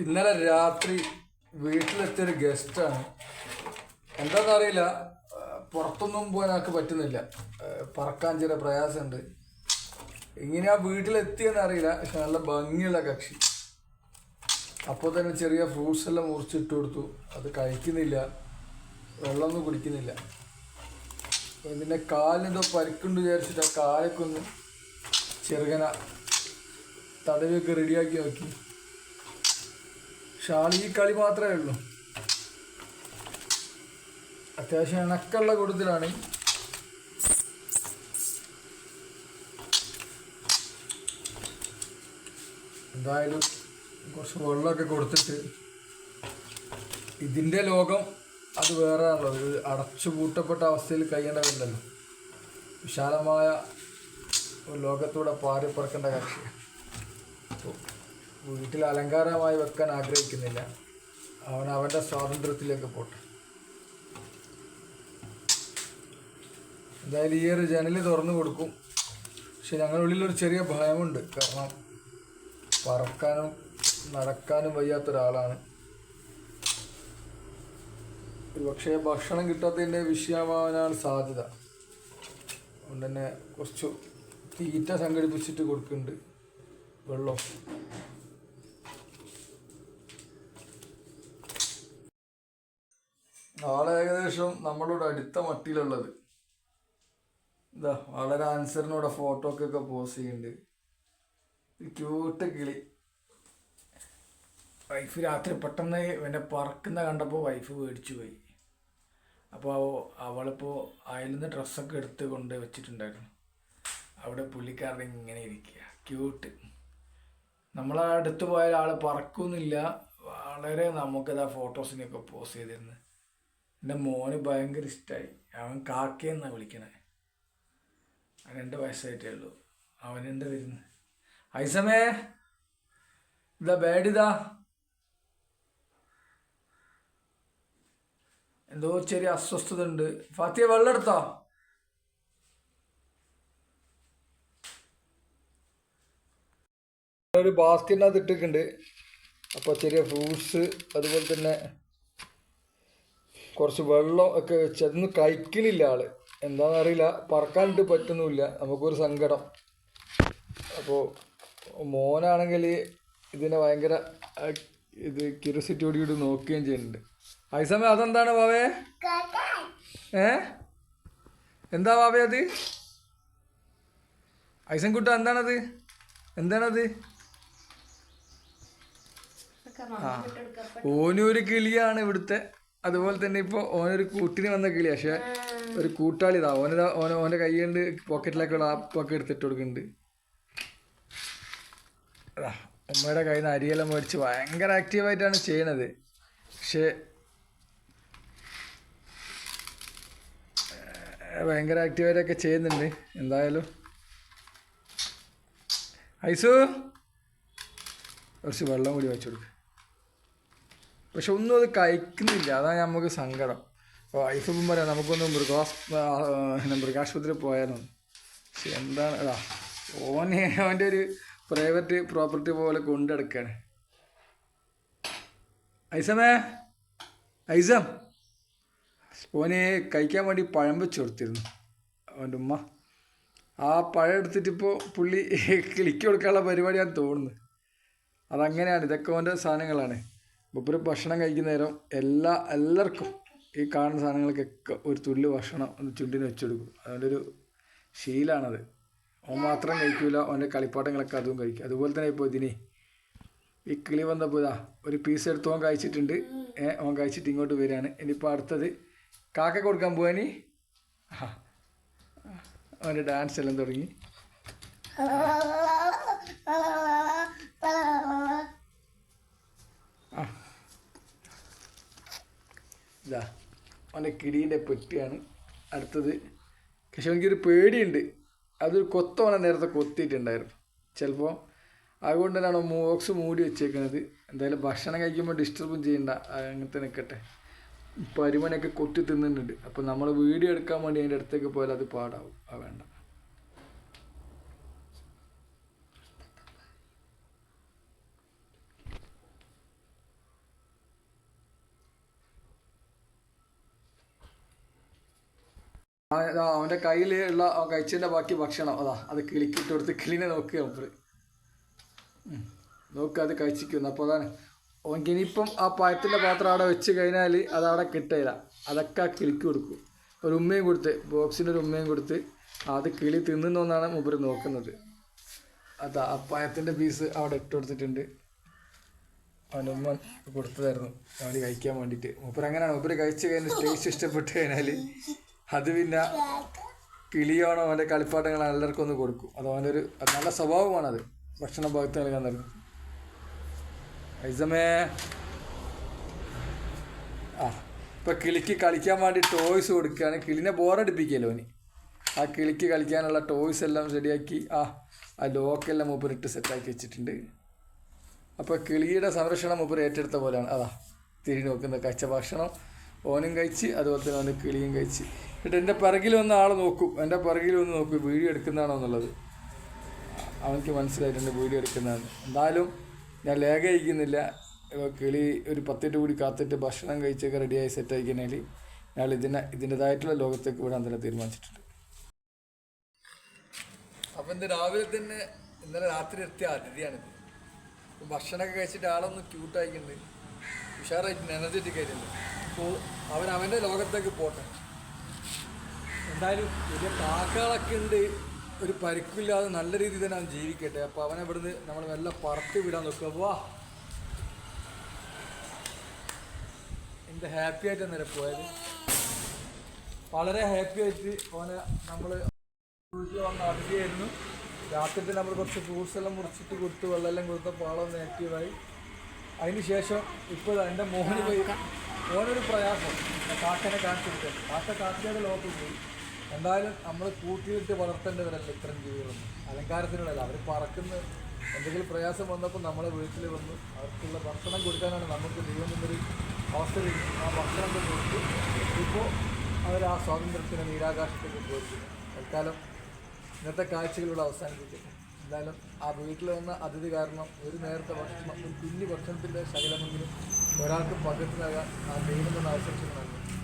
ഇന്നലെ രാത്രി വീട്ടിലെത്തിയൊരു ഗസ്റ്റാണ്. എന്താണെന്നറിയില്ല പുറത്തൊന്നും പോകാൻ ആൾക്ക് പറ്റുന്നില്ല. പറക്കാൻ ചില പ്രയാസമുണ്ട്. ഇങ്ങനെ ആ വീട്ടിലെത്തിയെന്ന് അറിയില്ല. പക്ഷെ നല്ല ഭംഗിയുള്ള കക്ഷി. അപ്പോൾ തന്നെ ചെറിയ ഫ്രൂട്ട്സ് എല്ലാം മുറിച്ചിട്ട് കൊടുത്തു. അത് കഴിക്കുന്നില്ല. വെള്ളമൊന്നും കുടിക്കുന്നില്ല. പിന്നെ കാലിനെന്തോ പരിക്കുണ്ട് വിചാരിച്ചിട്ട് ആ കാലൊക്കെ ഒന്ന് ചെറുകന തടവിയൊക്കെ റെഡിയാക്കി നോക്കി ഈ കളി മാത്രമേ ഉള്ളൂ. അത്യാവശ്യം ഇണക്കുള്ള കൂട്ടത്തിലാണ്. എന്തായാലും കുറച്ച് വെള്ളമൊക്കെ കൊടുത്തിട്ട് ഇതിന്റെ ലോകം അത് വേറെ ആണല്ലോ. ഒരു അടച്ചു പൂട്ടപ്പെട്ട അവസ്ഥയിൽ കഴിയേണ്ടതില്ലല്ലോ വിശാലമായ ഒരു ലോകത്തൂടെ പാറി പറക്കേണ്ട അപ്പോൾ വീട്ടിൽ അലങ്കാരമായി വെക്കാൻ ആഗ്രഹിക്കുന്നില്ല. അവൻ അവന്റെ സ്വാതന്ത്ര്യത്തിലേക്ക് പോട്ടെ. എന്തായാലും ഈ ഒരു ജനൽ തുറന്നു കൊടുക്കും. പക്ഷെ ഞങ്ങളുള്ളിൽ ഒരു ചെറിയ ഭയമുണ്ട്. കാരണം പറക്കാനും നടക്കാനും വയ്യാത്തൊരാളാണ്. പക്ഷേ ഭക്ഷണം കിട്ടാത്തതിന്റെ വിഷയമാവാനാണ് സാധ്യത. അതുകൊണ്ട് തന്നെ കുറച്ച് തീറ്റ സംഘടിപ്പിച്ചിട്ട് കൊടുക്കുന്നുണ്ട് വെള്ളം. നാളെ ഏകദേശം നമ്മളോട് അടുത്ത മട്ടിയിലുള്ളത് ഇതാ വളരെ ആൻസറിനോടെ ഫോട്ടോക്കൊക്കെ പോസ് ചെയ്യുന്നുണ്ട് ക്യൂട്ട് കിളി. വൈഫ് രാത്രി പെട്ടെന്ന് എന്നെ പറക്കുന്ന കണ്ടപ്പോൾ വൈഫ് മേടിച്ചു പോയി. അപ്പോൾ അവളിപ്പോൾ അതിൽ നിന്ന് ഡ്രസ്സൊക്കെ എടുത്ത് കൊണ്ട് വെച്ചിട്ടുണ്ടായിരുന്നു. അവിടെ പുള്ളിക്കാരൻ ഇങ്ങനെ ഇരിക്കുക. ക്യൂട്ട് നമ്മളെ അടുത്ത് പോയാൽ ആൾ പറക്കുന്നില്ല. വളരെ നമുക്കത് ഫോട്ടോസിനെയൊക്കെ പോസ്റ്റ് ചെയ്തിരുന്നു എന്റെ മോന് ഭയങ്കര ഇഷ്ടമായി അവൻ കാക്കയെന്നാണ് വിളിക്കണേ? രണ്ട് വയസ്സായിട്ടേ ഉള്ളൂ. അവനെന്താ വരുന്നത് ഐസമേ ഇതാ ബാഡിതാ എന്തോ ചെറിയ അസ്വസ്ഥത ഉണ്ട്. ഫാത്തിയ വെള്ളം എടുത്തോ? ഒരു ബാസ്കറ്റിനകത്ത് ഇട്ടിട്ടുണ്ട്. അപ്പോൾ ചെറിയ ഫ്രൂട്ട്സ് അതുപോലെ തന്നെ കുറച്ച് വെള്ളം ഒക്കെ വെച്ച് അതൊന്നും കഴിക്കണില്ല ആൾ. എന്താണെന്ന് അറിയില്ല. പറക്കാനിട്ട് പറ്റുന്നുമില്ല. നമുക്കൊരു സങ്കടം. അപ്പോൾ മോനാണെങ്കിൽ ഇതിനെ ഭയങ്കര ഇത് ക്യൂരിയോസിറ്റിയോട് കൂടി നോക്കുകയും ചെയ്യുന്നുണ്ട്. ഐസമേ അതെന്താണ് ബാവേ ഏ? എന്താ ബാവേ അത്? ഐസൻകുട്ട എന്താണത്? എന്താണത്? ആ. ഓനൊരു കിളിയാണ് ഇവിടുത്തെ. അതുപോലെ തന്നെ ഇപ്പോൾ ഓനൊരു കൂട്ടിന് വന്ന കിളി പക്ഷെ ഒരു കൂട്ടാളി ഇതാ. ഓന ഓന ഓന്റെ കൈകൊണ്ട് പോക്കറ്റിലേക്കുള്ള ആപ്പൊക്കെ എടുത്തിട്ട് കൊടുക്കുന്നുണ്ട്. ഉമ്മയുടെ കയ്യിൽ നിന്ന് അരിയെല്ലാം മേടിച്ച് ഭയങ്കര ആക്റ്റീവായിട്ടാണ് ചെയ്യണത്. പക്ഷേ ഭയങ്കര ആക്റ്റീവായിട്ടൊക്കെ ചെയ്യുന്നുണ്ട്. എന്തായാലും. ഐസു കുറച്ച് വെള്ളം കൂടി വെച്ചു കൊടുക്കുക പക്ഷെ ഒന്നും അത് കഴിക്കുന്നില്ല. അതാണ് നമുക്ക് സങ്കടം. അപ്പോൾ വൈഫ് ഇപ്പം പറയാം നമുക്കൊന്ന് മൃഗാസ് മൃഗാശുപത്രിയിൽ പോയാലോ? പക്ഷെ എന്താണ്? അതാ ഓനെ അവന്റെ ഒരു പ്രൈവറ്റ് പ്രോപ്പർട്ടി പോലെ കൊണ്ടെടുക്കാണ്. ഐസമേ ഐസം. ഓനെ കഴിക്കാൻ വേണ്ടി പഴം വെച്ച് കൊടുത്തിരുന്നു അവന്റെ ഉമ്മ. ആ പഴം എടുത്തിട്ടിപ്പോൾ പുള്ളി കിളിക്ക് കൊടുക്കാനുള്ള പരിപാടിയാണ് തോന്നുന്നു. അതങ്ങനെയാണ് ഇതൊക്കെ ഓന്റെ സാധനങ്ങളാണ്. മൂപ്പര് ഭക്ഷണം കഴിക്കുന്ന നേരം എല്ലാ എല്ലാവർക്കും ഈ കാണുന്ന സാധനങ്ങൾക്കൊക്കെ ഒരു തുള്ളി ഭക്ഷണം ഒന്ന് ചുണ്ടിന് വെച്ചെടുക്കും അതുകൊണ്ടൊരു ശീലാണത്. ഓൻ മാത്രം കഴിക്കൂല ഓന്റെ കളിപ്പാട്ടങ്ങളൊക്കെ അതും കഴിക്കും. അതുപോലെ തന്നെ ഇപ്പോൾ ഇതിനെ ഈ കിളി വന്നപ്പോൾ ഇതാ ഒരു പീസ് എടുത്ത് ഓൻ കഴിച്ചിട്ടുണ്ട്. ഓൻ കഴിച്ചിട്ട് ഇങ്ങോട്ട് വരികയാണ്. ഇനിയിപ്പോൾ അടുത്തത് കാക്ക കൊടുക്കാൻ പോവാനി. അവന്റെ ഡാൻസ് എല്ലാം തുടങ്ങി. ഇതാ അവന്റെ കിടീന്റെ പെട്ടിയാണ് അടുത്തത്. പക്ഷെ എനിക്കൊരു പേടിയുണ്ട്. അതൊരു കൊത്തവണ നേരത്തെ കൊത്തിയിട്ടുണ്ടായിരുന്നു. ചിലപ്പോൾ അതുകൊണ്ട് തന്നെയാണ് ബോക്സ് മൂടി വെച്ചേക്കുന്നത് എന്തായാലും ഭക്ഷണം കഴിക്കുമ്പോൾ ഡിസ്റ്റർബും ചെയ്യണ്ട. അങ്ങനത്തെ നിൽക്കട്ടെ പരിമണിയൊക്കെ കൊത്തി തിന്നുന്നുണ്ട് അപ്പോൾ നമ്മൾ വീഡിയോ എടുക്കാൻ വേണ്ടി അതിന്റെ അടുത്തേക്ക് പോയാൽ അത് പാടാവും. ആ വേണ്ട. അവന്റെ കയ്യിലുള്ള ഉള്ള കഴിച്ചതിന്റെ ബാക്കി ഭക്ഷണം. അതാ അത് കിളിക്കിട്ട് കൊടുത്ത് കിളിനെ നോക്കുക മൂപ്പര്. നോക്കുക അത് കഴിച്ചിരിക്കുന്നു. അപ്പോൾ അതാണ്. ഇനിയിപ്പം ആ പഴത്തിന്റെ പാത്രം അവിടെ വെച്ച് കഴിഞ്ഞാൽ അത് അവിടെ കിട്ടില്ല അതൊക്കെ ആ കിളിക്ക് കൊടുക്കും. ഒരു ഉമ്മയും കൊടുത്ത് ബോക്സിന്റെ ഒരു ഉമ്മയും കൊടുത്ത് അത് കിളി തിന്നുന്നൊന്നാണ് മൂപ്പര് നോക്കുന്നത്. അതാ ആ പഴത്തിന്റെ പീസ് അവിടെ ഇട്ട് കൊടുത്തിട്ടുണ്ട്. അവന്റെ ഉമ്മ കൊടുത്തതായിരുന്നു. അവന് കഴിക്കാൻ വേണ്ടിയിട്ട് മൂപ്പര് അങ്ങനെയാണ്. മൂപ്പര് കഴിച്ച് കഴിഞ്ഞാൽ ടേസ്റ്റ് ഇഷ്ടപ്പെട്ട് കഴിഞ്ഞാൽ അത് പിന്നെ കിളിയാണോ അവന്റെ കളിപ്പാട്ടങ്ങൾ എല്ലാവർക്കും ഒന്ന് കൊടുക്കും. അത് അവന്റെ ഒരു അത് നല്ല സ്വഭാവമാണത്. ഭക്ഷണ ഭാഗത്ത് നൽകാൻ നൽകും ഐസമേ. ആ ഇപ്പം കിളിക്ക് കളിക്കാൻ വേണ്ടി ടോയ്സ് കൊടുക്കുകയാണ്. കിളിനെ ബോറടിപ്പിക്കുകയല്ലോ അവന്? ആ കിളിക്ക് കളിക്കാനുള്ള ടോയ്സ് എല്ലാം റെഡിയാക്കി ആ ആ ലോക്കെല്ലാം മൂപ്പരിട്ട് സെറ്റാക്കി വെച്ചിട്ടുണ്ട്. അപ്പോൾ കിളിയുടെ സംരക്ഷണം മൂപ്പർ ഏറ്റെടുത്ത പോലെയാണ്. അതാ തിരി നോക്കുന്ന കച്ച ഭക്ഷണം ഓനും കഴിച്ച് അതുപോലെ തന്നെ അവന്റെ കിളിയും കഴിച്ച്. എന്നിട്ട് എന്റെ പിറകിൽ വന്ന ആൾ നോക്കും. എന്റെ പിറകിൽ വന്ന് നോക്കും വീഡിയോ എടുക്കുന്നതാണോ എന്നുള്ളത്. അവനക്ക് മനസ്സിലായിട്ടുണ്ട് വീഡിയോ എടുക്കുന്നതാണ് എന്തായാലും ഞാൻ ലേഖ അയക്കുന്നില്ല. കിളി ഒരു പത്തിട്ട് കൂടി കാത്തിട്ട് ഭക്ഷണം കഴിച്ചൊക്കെ റെഡിയായി സെറ്റ് ആയിക്കഴിഞ്ഞാൽ ഞാൻ ഇതിനെ ഇതിന്റെതായിട്ടുള്ള ലോകത്തേക്ക് വിടാൻ തന്നെ തീരുമാനിച്ചിട്ടുണ്ട്. അപ്പം ഇന്ന് രാവിലെ തന്നെ ഇന്നലെ രാത്രി എത്തിയ അതിഥിയാണിത്. ഭക്ഷണമൊക്കെ കഴിച്ചിട്ട് ആളൊന്ന് ക്യൂട്ടായിക്കുന്നുണ്ട് ഉഷാറായിട്ട് എനർജറ്റിക് ആയിട്ടുണ്ട്. അവൻ അവന്റെ ലോകത്തേക്ക് പോട്ടെ. എന്തായാലും വലിയ കാക്കകളൊക്കെ ഉണ്ട്. ഒരു പരിക്കില്ലാതെ നല്ല രീതിയിൽ തന്നെ അവൻ ജീവിക്കട്ടെ. അപ്പോൾ അവനെ ഇവിടുന്ന് നമ്മൾ മെല്ലെ പറത്തി വിടാൻ നോക്കുക. വാ. എന്ത് ഹാപ്പി ആയിട്ട് അന്നേരം പോയത്. വളരെ ഹാപ്പി ആയിട്ട് അവനെ നമ്മൾ വീട്ടിൽ വന്ന അതിഥിയായിരുന്നു രാത്രി നമ്മൾ കുറച്ച് ഫ്രൂട്ട്സ് എല്ലാം മുറിച്ചിട്ട് കൊടുത്ത് വെള്ളമെല്ലാം പാളം ഒന്ന് ആക്റ്റീവായി അതിന് ശേഷം ഇപ്പോൾ എന്റെ മോഹന് പോയി മോനൊരു പ്രയാസം. കാക്കനെ കാണിച്ചു കൊടുത്തത് കാക്ക കാക്കയുടെ ലോകത്ത് പോയി. എന്തായാലും നമ്മൾ കൂട്ടിയിട്ട് വളർത്തേണ്ടവരല്ല ഇത്തരം ജീവികളൊന്നും. അലങ്കാരത്തിനുള്ളതല്ല അവർ പറക്കുന്ന എന്തെങ്കിലും പ്രയാസം വന്നപ്പോൾ നമ്മളെ വീട്ടിൽ വന്ന് അവർക്കുള്ള ഭക്ഷണം കൊടുക്കാനാണ് നമുക്ക് ദൈവം എന്നൊരു അവസ്ഥ. ആ ഭക്ഷണം കൊടുത്ത് ഇപ്പോൾ അവർ ആ സ്വാതന്ത്ര്യത്തിന് നീരാകാശത്തേക്ക് പോയിരിക്കുന്നു. തൽക്കാലം ഇന്നത്തെ കാഴ്ചകളിലൂടെ അവസാനിപ്പിക്കട്ടെ എന്തായാലും ആ വീട്ടിൽ വന്ന അതിഥി കാരണം ഒരു നേരത്തെ ഭക്ഷണം ഒരു കുഞ്ഞു ഭക്ഷണത്തിന്റെ ശകലമെങ്കിലും ഒരാൾക്ക് പകർത്തിനാകാൻ ആ ദൈവം എന്ന ആവശ്യം നൽകുന്നു